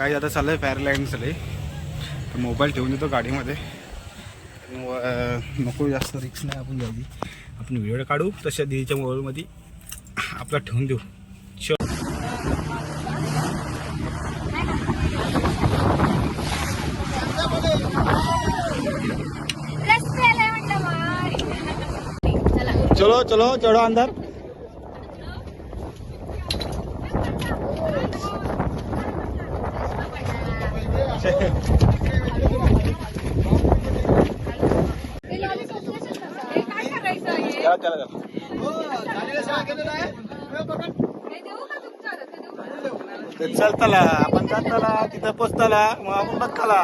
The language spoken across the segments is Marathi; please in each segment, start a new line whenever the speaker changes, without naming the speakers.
काही आता चाललं आहे फेअरलाईन चालले तर मोबाईल ठेवून देतो गाडीमध्ये. नको जास्त रिक्स नाही आपण घ्यायची आपण व्हिडिओ काढू तशा दिदीच्या मोबाईलमध्ये आपला ठेवून देऊ. चलो चलो चढो अंदर चला चला चला ते चलताला आपण जाताला तिथं पोचताला मग आपण बघताला.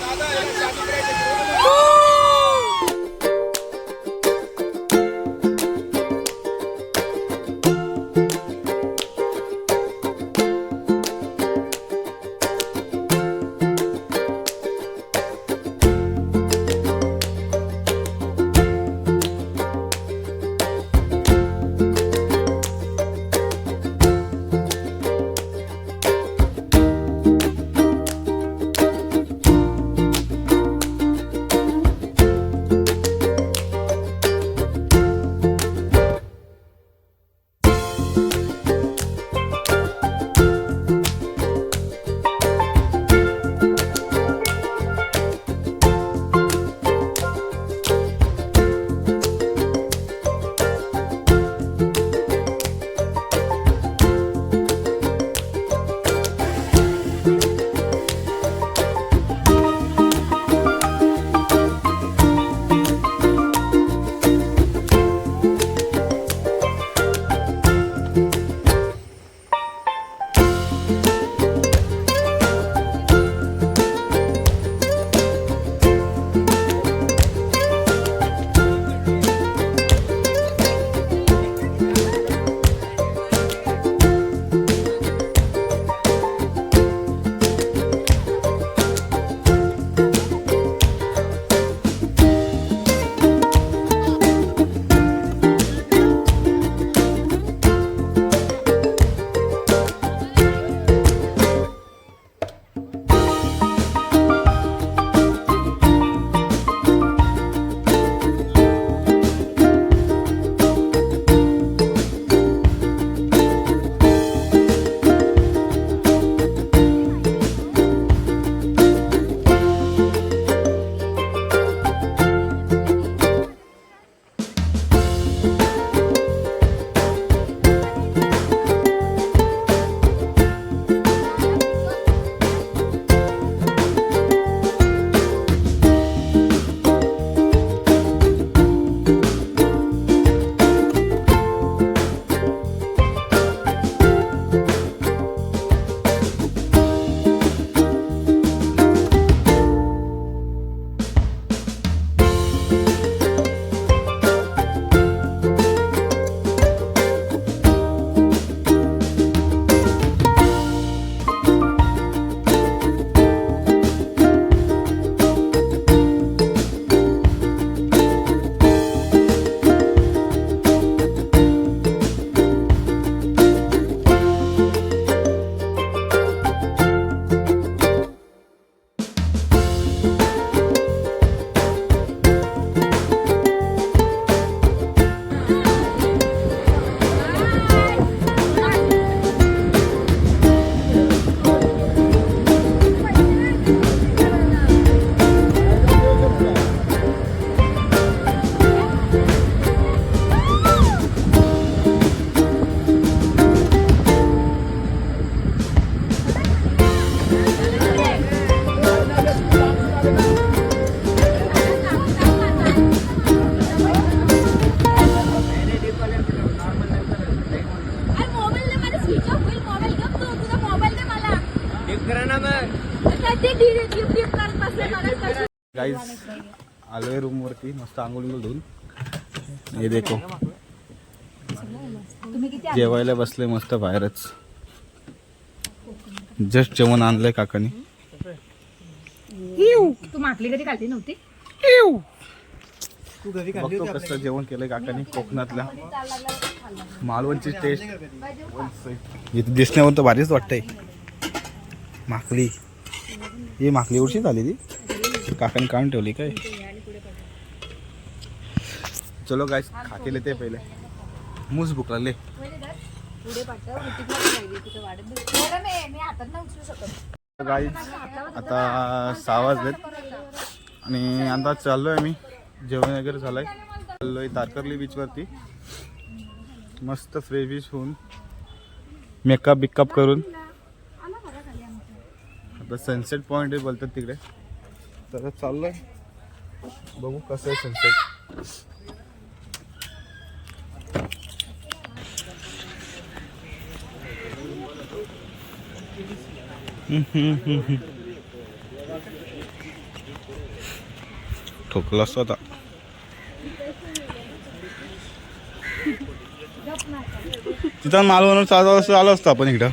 दादा मस्त आंघोळ धुवून हे देखो. जेवायला बसले मस्त बाहेरच. जस्ट जेवण आणलंय काकानी.
तू माकली कधी नव्हती?
बघतो कसं जेवण केलंय काकाने कोकणातल्या. मालवणची टेस्ट इथे दिसण्यावर तर भारीच वाटतंय. माकली. ही माकली उरशीच आली ती काकाने काढून ठेवली काय? चलो काय खाते ते पहिले। मूस भूक लागले।
पुढे मी
आता सहा वाजलेत आणि आता चाललोय मी. जेवण वगैरे झालंय. चाललोय तारकर्ली बीचवरती मस्त फ्रेश बीच होऊन मेकअप बिकअप करून. आता सनसेट पॉईंट बोलतात तिकडे. तर चाललोय. बघू कसं आहे सनसेट ठोकला असतो आता तिथं मालवण चालू आलो असतो आपण इकडं?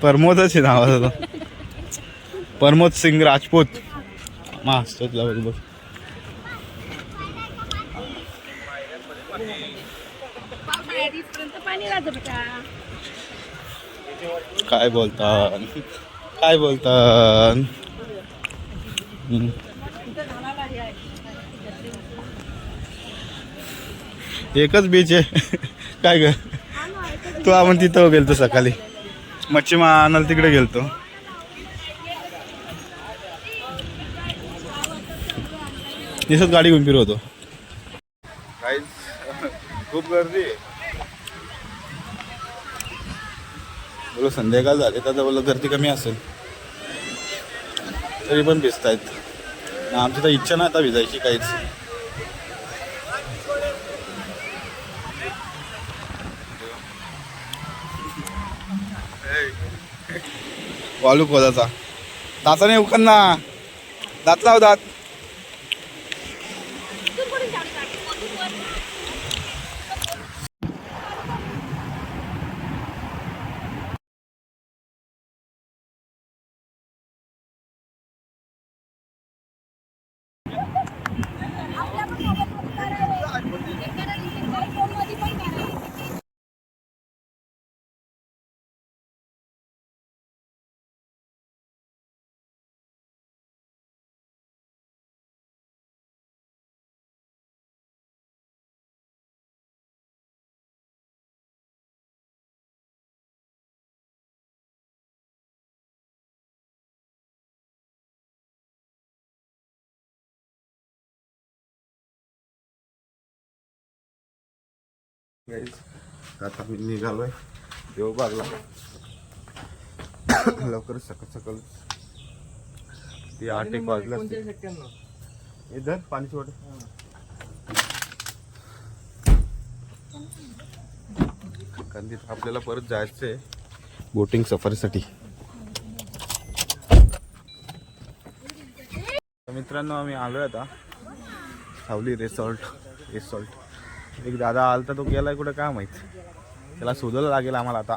प्रमोदच आहे नावाचा प्रमोद सिंग राजपूत महाराष्ट्रातला बरोबर काय बोलतात काय बोलतात. एकच बीच आहे. काय ग? तू आपण तिथं गेलतो सकाळी. मच्छी मा आणायला तिकडे गेलतो. दिसत गाडी घेऊन फिरवतो. काहीच खूप गर्दी आहे. बोलो संध्याकाळ झाले तर बोललं गर्दी कमी असेल. तरी पण भिजत आहेत आमची तर इच्छा नाही आता भिजायची काहीच. वालू खोदाचा दाताने उकन ना. दात लाव दात. आता मी निघालोय. देवबागला लवकर सकाळ सकाळ. ती आठ एक वाजला इधर पाणी सोड. कारण तिथं आपल्याला परत जायचंय बोटिंग सफारीसाठी. मित्रांनो आम्ही आलोय आता. सावली रिसॉर्ट रिसॉर्ट एक दादा आलता तो गेलाय कुठं काय माहीत. त्याला शोधायला लागेल आम्हाला आता.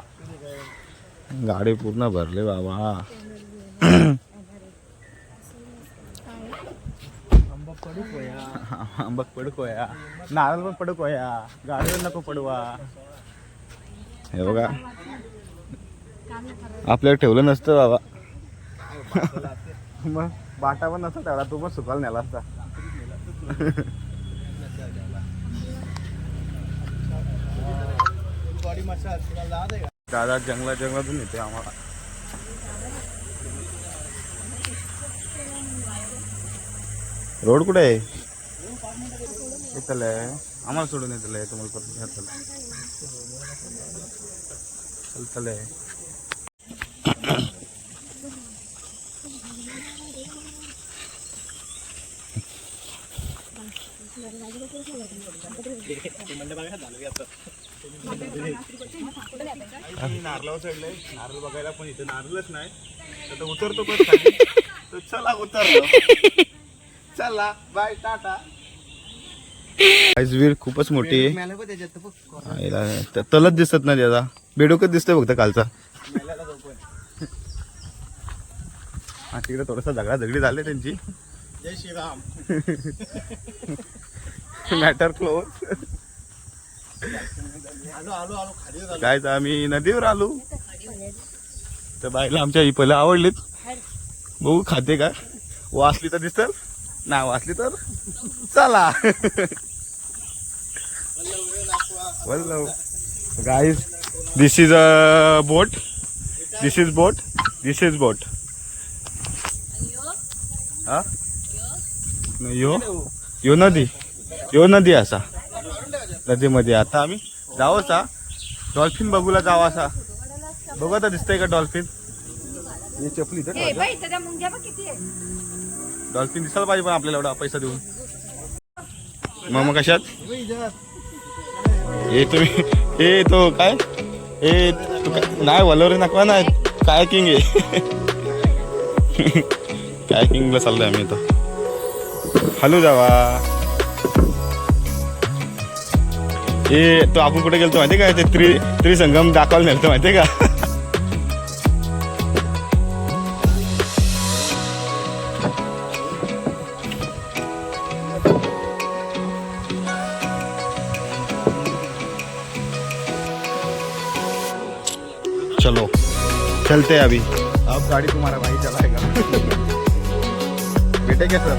गाडी पूर्ण भरले बाबा. आंबक पडकोया नारळ पण पडकोया गाडीवर नको पडवा हे बघा. आपल्याला ठेवलं नसतं बाबा. मग बाटा पण नसता त्याला तू पण सुकायला नेला असता. दादा जंगला जंगलातून येते आम्हाला. रोड कुठे आहे? इथलं आहे आम्हाला सोडून येतलं आहे तुम्हाला परत घ्यायचं चल आहे नारळावर चढलोय. नारळ बघायला पण इथे नारळच नाही. तर तो उतरतो पण तर चला उतरलो. चला बाय टाटा. वीर खूपच मोठी आहे. तलच दिसत नाही त्याचा. बेडूकच दिसतोय फक्त कालचा हा तिकडे थोडासा झगडा झगडी झाली त्यांची.
जय श्रीराम.
मॅटर क्लोज
आलो आलो आलो खाली झालो
काय तर आम्ही नदीवर आलो. तर बायला आमच्या ही पहिलं आवडलीत. बघू खाते का? वाचली तर दिसत ना वाचली तर? चला. Guys this is a boat this is boat this is boat हा? यो? यो नदी. यो नदी असा. नदीमध्ये. आता आम्ही जाऊ असा. डॉल्फिन बघूला जाऊ असा. बघू आता दिसतंय का डॉल्फिन? ही चपली तर डॉल्फिन दिसायला पाहिजे पण आपल्याला एवढा पैसा देऊन. मग मग कशात? हे तुम्ही हे तो काय? हे नाही वलोरे नकवा नाही. काय किंग आहे? काय किंगला चाललोय आम्ही इथं. हॅलो जावा. हे तो आपण कुठे गेलतो माहितीये का? ते त्रि त्रिसंगम दाखवायला नेलतो माहितीये का? चलो चलते हैं अभी। अब गाड़ी तुम्हारा भाई चलाएगा। बेटे क्या सर?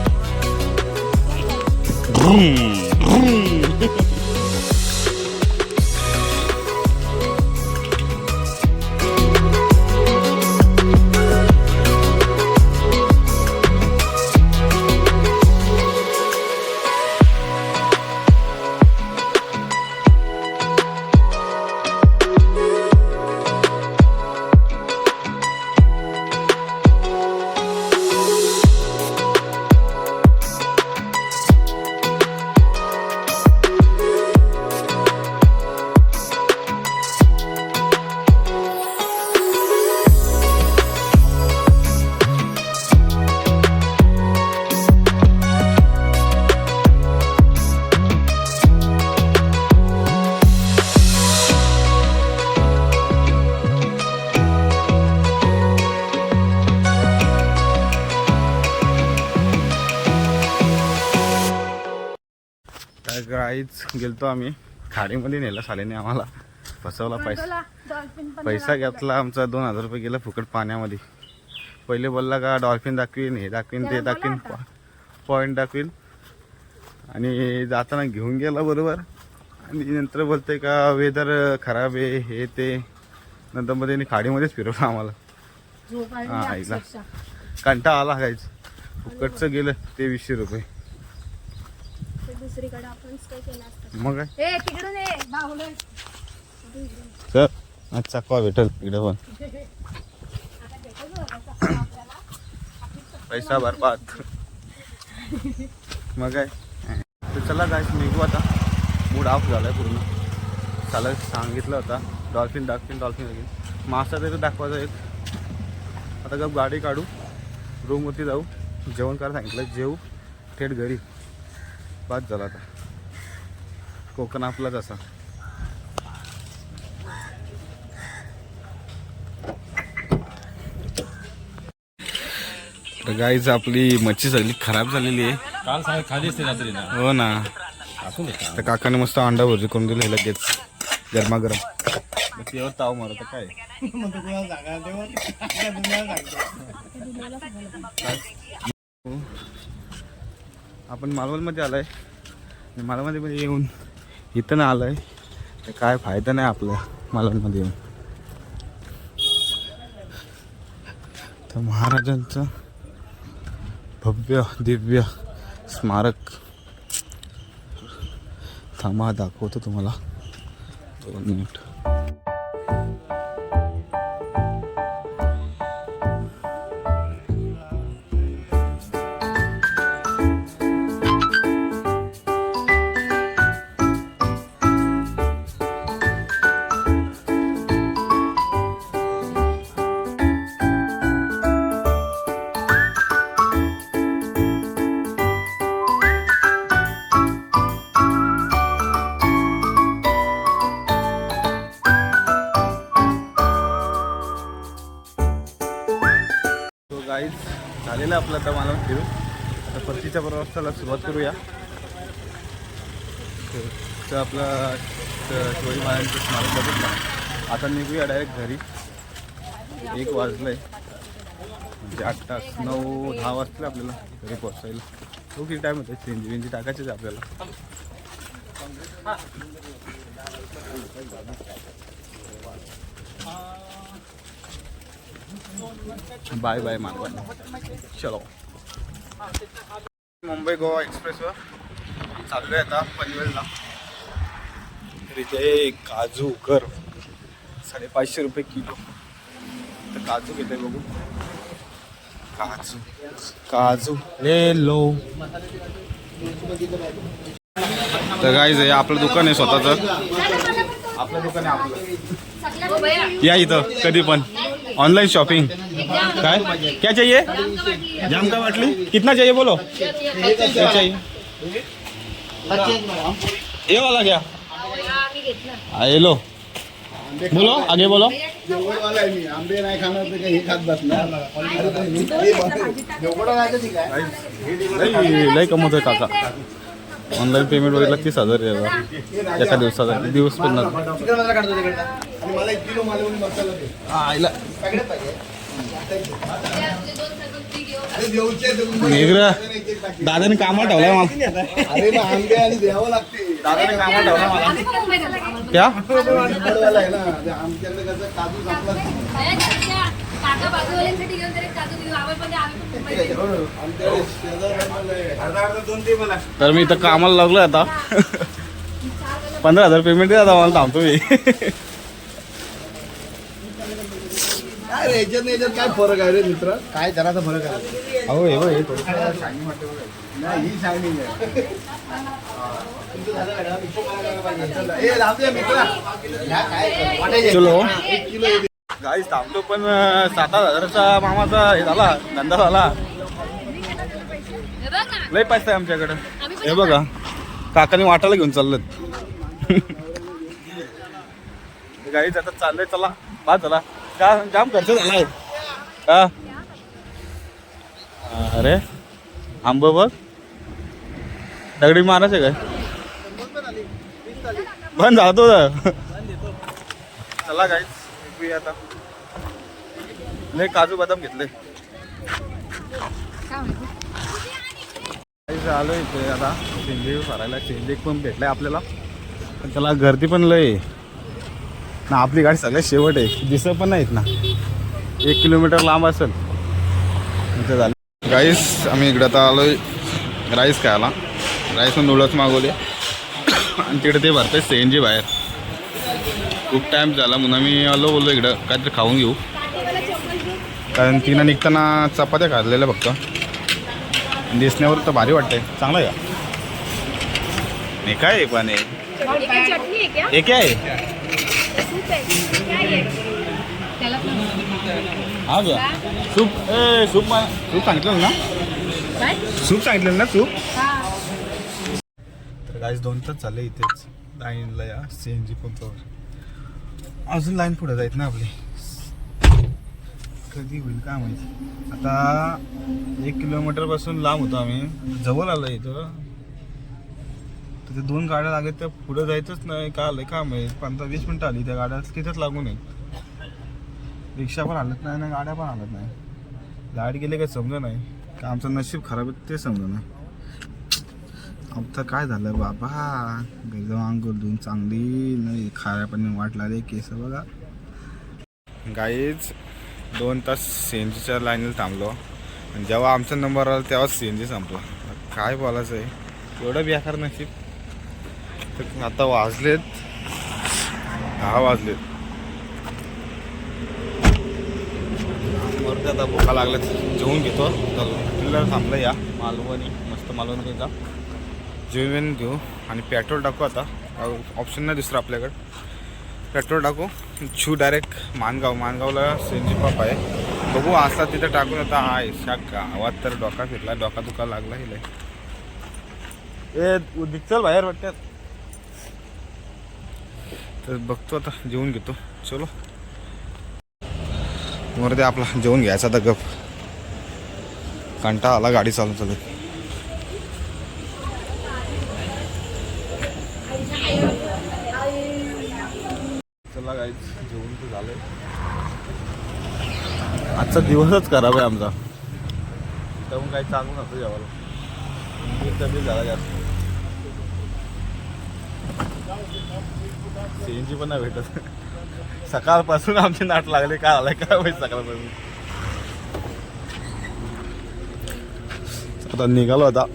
गाईच गेलतो आम्ही. खाडीमध्ये नेलं साल्याने आम्हाला. फसवला पैसा. पैसा घेतला आमचा दोन हजार रुपये गेला फुकट पाण्यामध्ये. पहिले बोलला का डॉल्फिन दाखवीन हे दाखवीन ते दाखवीन. पॉईंट दाखवीन. आणि जाताना घेऊन गेला बरोबर. आणि नंतर बोलते का वेदर खराब आहे हे ते. नंतर मध्ये खाडीमध्येच फिरवलं आम्हाला. हा, ऐकला. कंटा आला काहीच फुकटचं गेलं तेवीसशे रुपये.
ते दुसरीकडे आपण स्टे केला असता.
मग काय?
ए तिकडून ये. बाहुलं
सर आज चाकवा भेटल इकडे पण. पैसा बरबाद. मग काय? तर चला काय निघू आता. मूड ऑफ झालाय पूर्ण. चालत सांगितलं होता डॉल्फिन डॉल्फिन डॉल्फिन वगैरे मासा तरी दाखवायचा एक. आता गप गाडी काढू. रूमवरती जाऊ. जेवण करायला सांगितलं जेऊ. थेट घरी. बाद झाला आता. कोकण आपलाच असा. तर गाईच आपली मच्छी सगळी खराब झालेली आहे.
काल सांग खाली असते रात्री ना.
हो ना तर काकाने मस्त अंडा भुर्जी करून दिली लगेच. गरमागरम. मग त्यावर ताव मारत काय
मग तू कुणाला सांगा तेव्हा त्या दुनियाला सांगतो
आपण मालवणमध्ये आलो आणि मालवणमध्ये म्हणजे येऊन इथं ना आहे तर काय फायदा नाही आपला मालवणमध्ये येऊन. तर महाराजांचं भव्य दिव्य स्मारक. थांबा दाखवतो तुम्हाला. दोन मिनिट. झालेलं तर मला फिरू आता परतीच्या प्रवासाला सुरुवात करूया. तर आपला शिवाजी महाराजांचं स्मारक बघितलं. आता निघूया डायरेक्ट घरी. एक वाजलंय. म्हणजे आठ तास नऊ दहा वाजले आपल्याला घरी पोहोचायला. तो किती टाईम होते चेंजी वेंजी टाकायचीच आहे आपल्याला. बाय बाय मानवानी चलो. मुंबई गोवा एक्सप्रेसवर चाललो आहे आता पनवेलला. तर इथे काजू कर साडेपाचशे रुपये किलो. तर काजू घेते बघू. काजू. काजू. ले लो तर काय हे आपलं दुकान आहे स्वतःचं. आपलं दुकान आहे आपलं. या इथं कधी पण. Online shopping. काय? क्या चाहिए? जाम का बाटली. कितना चाहिए बोलो? क्या चाहिए ये वाला क्या? ये लो. बोलो आगे बोलो.
आंबे नाही खाणार तर काही हे खात बसणार
लई कमवतोय काका. ऑनलाईन पेमेंट बघितलं तीस हजार याचा. एका दिवसाचा. दिवस पण हा, दादाने कामाला ठेवलाय मला.
अरे मग आंबे आणि द्यावं लागते.
दादाने कामाला ठेवलाय मला. क्या?
काका बाजूवाल्यांसाठी घेऊन तरी पण आम्ही पण
मी इथं कामाला लागलोय आता पंधरा हजार पेमेंट द्या आता मला थांबतो मी
काय रे याच्यात नाही याच्यात काय फरक आहे रे मित्र काय जराचा फरक आहे
अहो हे बघ, हे
नाही ही शायनिंग आहे तुमचं झालं का? मिक्सर करायला पाहिजे. चला. ए, राहू दे मित्रा. ह्या काय? वाटायचे.
चलो.
एक किलो हे दे.
गाईच थांबतो पण सात आठ हजाराचा मामाचा हे झाला धंदा झाला.
हे
लय पैसा आहे आमच्याकडं. हे बघा काकाने वाटायला घेऊन चाललेत. गाईच आता चाललंय चला बाद झाला का जाम खर्च झालाय का अरे आंब बघ. दगडी मारायचे काय? बंद झाला तो. चला गाईच आता. लय काजू बदाम घेतले. आलो इथे आता. शेंदे भरायला शेंदे पण भेटलाय आपल्याला. पण त्याला गर्दी पण लय. ना आपली गाडी सगळ्यात शेवट आहे. दिसत पण नाहीत ना. एक किलोमीटर लांब असेल. इथे झालं. गाईस आम्ही इकडे आता आलोय राईस खायला. राईस पण नूडल्स मागवले. आणि तिकडे ते भरते सी एन जी बाहेर. खूप टाईम झाला म्हणून आम्ही आलो बोललो इकडं काहीतरी खाऊन घेऊ. कारण तिनं निघताना चपात्या खाल्लेल्या फक्त. दिसण्यावर तर भारी वाटतंय. चांगलं का? हे काय पण
एक आहे
हे काय आहे?
सूप
ए सूप सूप सांगितलं ना? सूप सांगितलं ना सूप? तर गाईज दोन तास झाले इथेच. लाईनला या. सी एन जी पंपावर अजून लाईन पुढे जायत ना आपली. कधी होईल काय माहिती. आता एक किलोमीटरपासून लांब होतो आम्ही. जवळ आलो इथं. तर दोन गाड्या लागत त्या पुढे जायचंच नाही. का आलं का माहीत. पंधरा वीस मिनिटं आली. त्या गाड्या तिथंच लागून आहेत रिक्षा पण हालत नाही ना गाड्या पण हालत नाही. लाइट गेले काय समजा नाही. का आमचं नशीब खराब आहे ते समजा नाही. आता काय झालं बाबा? एकदम अंघोळ धुवून चांगली नाही खाऱ्या पाणी वाटला रे केस बघा. गाईज दोन तास सी एन जीच्या लाईनला थांबलो. आणि जेव्हा आमचा नंबर आला तेव्हा सी एन जी संपला. काय बोलायचं आहे एवढं बेकार नशीब. तर आता वाजलेत. दहा वाजलेत. आता भोका लागल्यात. जेवून घेतो. तर थांबलं या. मालवणी मस्त मालवणी जा. जेवण घेऊ आणि पेट्रोल टाकू आता. ऑप्शन नाही दुसरं आपल्याकडं. पेट्रोल टाकू. छू डायरेक्ट मानगाव. मानगावला सेंजी पंप आहे. बघू असला तिथं टाकून आता हा शा गावात तर डोका फिरला. डोका दुका लागला हिला ए चल बाहेर वाटतात तर बघतो आता. जेवून घेतो. चलो. वर ते आपला जेवून घ्यायचा आता गप.
कंटाळा आला गाडी चालून चालू चला गाईच जेवण तर झालंय आजचा दिवसच खराब आहे आमचा. त्यामुळे काही चालू नव्हतं जेवायला. कमी झाला जास्त. सीएनजी पण नाही भेटत. सकाळपासून आमचे नाट लागले. काय आलाय काय माहिती सकाळपासून. आता निघालो आता.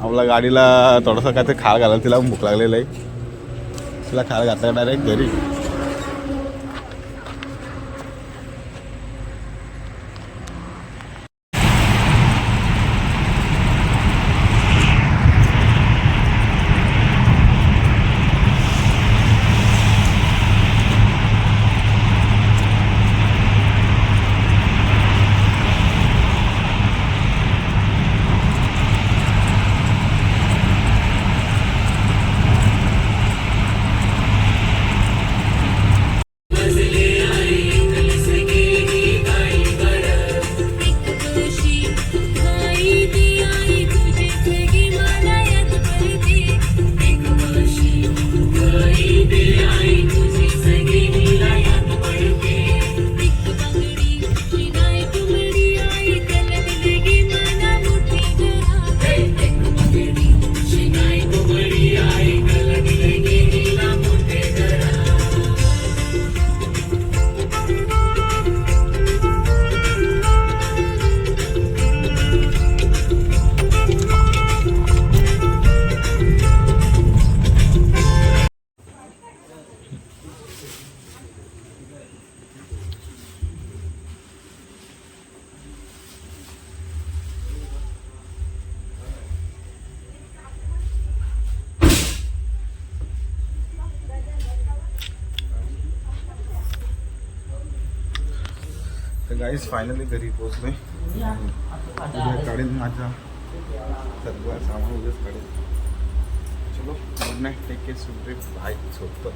आपल्या गाडीला थोडंसं काय ते खार घालायला तिला भूक लागलेलं आहे. तिला खार घातला डायरेक्ट घरी. गाईज फायनली घरी पोहोचलोय. उद्या काढेल माझा. सर्व सामान उद्याच काढेल. चलो गुड नाईट टेक केअर सुट्रीप बाय झोपतो